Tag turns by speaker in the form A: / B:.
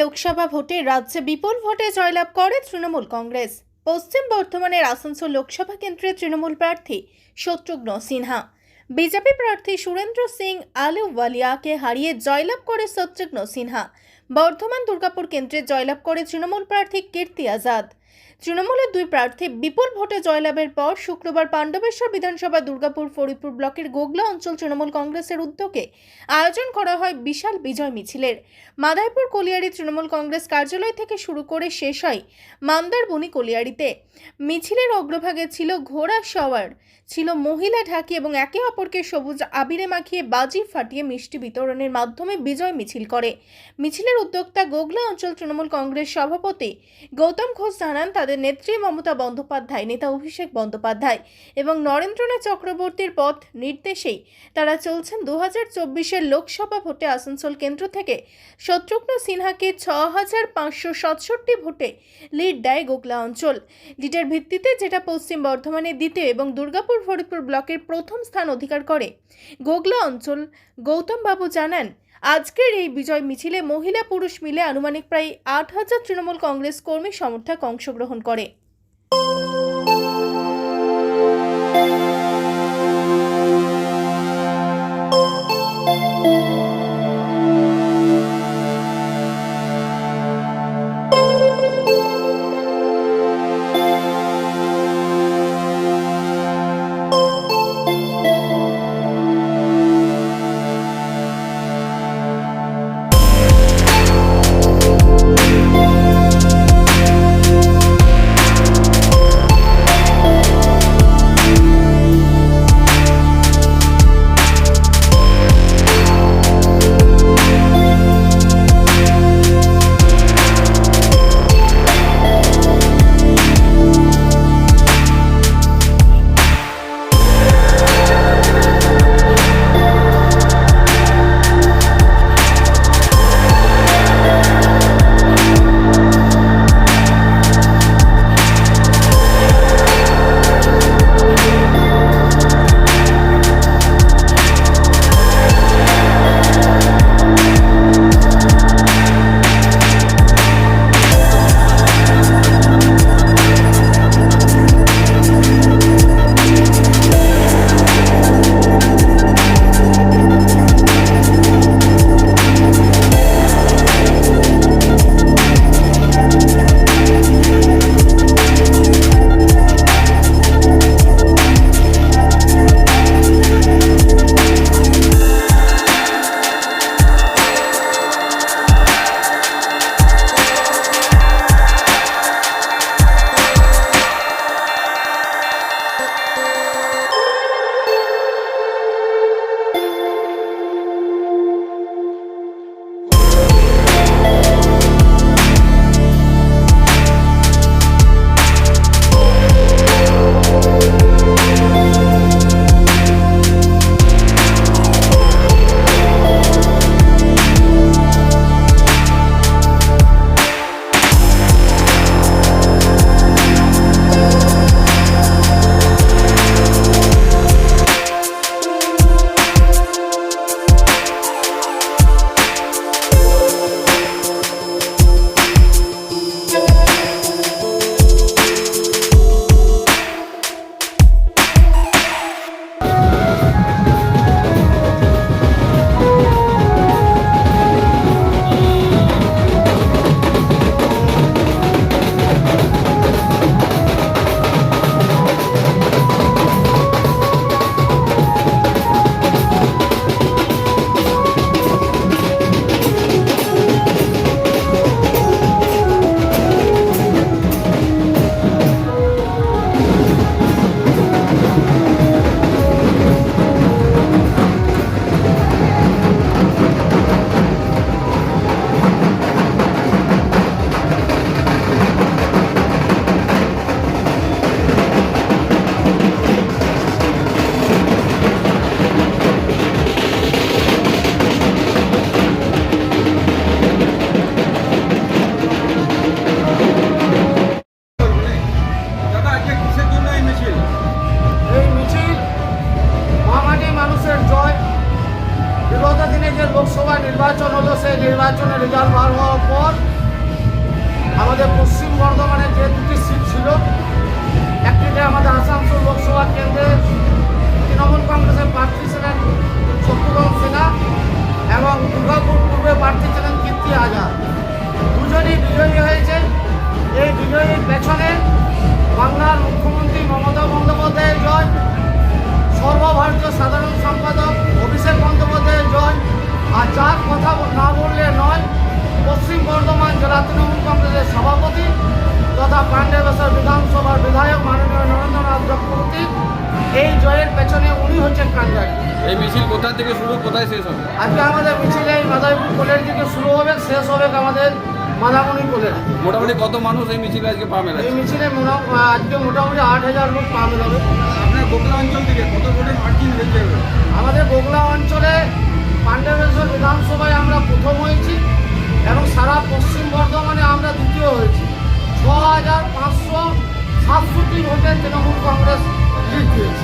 A: লোকসভা ভোটে রাজ্যে বিপুল ভোটে জয়লাভ করে তৃণমূল কংগ্রেস। পশ্চিম বর্ধমানের আসানসোল লোকসভা কেন্দ্রের তৃণমূল প্রার্থী শত্রুঘ্ন সিনহা। বিজেপি প্রার্থী সুরেন্দ্র সিং আলুওয়ালিয়াকে হারিয়ে জয়লাভ করে শত্রুঘ্ন সিনহা। বর্ধমান দুর্গাপুর কেন্দ্রে জয়লাভ করে তৃণমূল প্রার্থী কীর্তি আজাদ। তৃণমূলের দুই প্রার্থী বিপুল ভোটে জয়লাভের পর শুক্রবার পাণ্ডবেশ্বর বিধানসভা দুর্গাপুর ফরিদপুর ব্লকের গোগলা অঞ্চল তৃণমূল কংগ্রেসের উদ্যোগে আয়োজন করা হয় বিশাল বিজয় মিছিলের। মাদারপুর কলিয়ারি তৃণমূল কংগ্রেস কার্যালয় থেকে শুরু করে শেষ হয় মান্দারবনি কলিয়ারিতে। মিছিলের অগ্রভাগে ছিল ঘোড়া সওয়ার, ছিল মহিলা ঢাকি এবং একে অপরকে সবুজ আবিরে মাখিয়ে বাজি ফাটিয়ে মিষ্টি বিতরণের মাধ্যমে বিজয় মিছিল করে। মিছিলের উদ্যোক্তা গোগলা অঞ্চল তৃণমূল কংগ্রেস সভাপতি গৌতম ঘোষ জানান, তাদের নেত্রী মমতা বন্দ্যোপাধ্যায়, নেতা অভিষেক বন্দ্যোপাধ্যায় এবং নরেন্দ্রনাথ চক্রবর্তীর পথ নির্দেশেই তারা চলছেন দু হাজার চব্বিশের লোকসভা ভোটে আসানসোল কেন্দ্র থেকে। শত্রুঘ্ন সিনহাকে ছ হাজার পাঁচশো সাতষট্টি ভোটে লিড দেয় গোগলা অঞ্চল। লিডের ভিত্তিতে যেটা পশ্চিম বর্ধমানে দ্বিতীয় এবং দুর্গাপুর ফরিদপুর ব্লকের প্রথম স্থান অধিকার করে। গোগলা অঞ্চল গৌতমবাবু জানান আজকের এই বিজয় মিছিলে মহিলা পুরুষ মিলে আনুমানিক প্রায় আট হাজার তৃণমূল কংগ্রেস কর্মী সমর্থক অংশগ্রহণ করে।
B: বিগত দিনে যে লোকসভা নির্বাচন হলো, সেই নির্বাচনের রেজাল্ট বার হওয়ার পর আমাদের পশ্চিম বর্ধমানে যে দুটি সিট ছিল, একটিতে আমাদের আসানসোল লোকসভা কেন্দ্রে এই
C: মিছিল কোথা থেকে শুরু কোথায় শেষ হবে?
B: আজকে আমাদের মিছিল এই মাদারীপুর কোলের দিকে শুরু হবে শেষ হবে আমাদের মাদামণি কোলের।
C: মোটামুটি কত মানুষ এই মিছিলে আজকে পা
B: মেলা
C: এই
B: মিছিলে আজকে মোটামুটি আট হাজার লোক পা মেলাবে।
C: আপনার গোগলা অঞ্চল থেকে কত ভোটে মার্জিন দেখতে হবে
B: আমাদের গোগলা অঞ্চলে পাণ্ডবেশ্বর বিধানসভায় আমরা প্রথম হয়েছি এবং সারা পশ্চিম বর্ধমানে আমরা দ্বিতীয় হয়েছি। ছ হাজার পাঁচশো সাতষট্টি ভোটে তৃণমূল কংগ্রেস জিত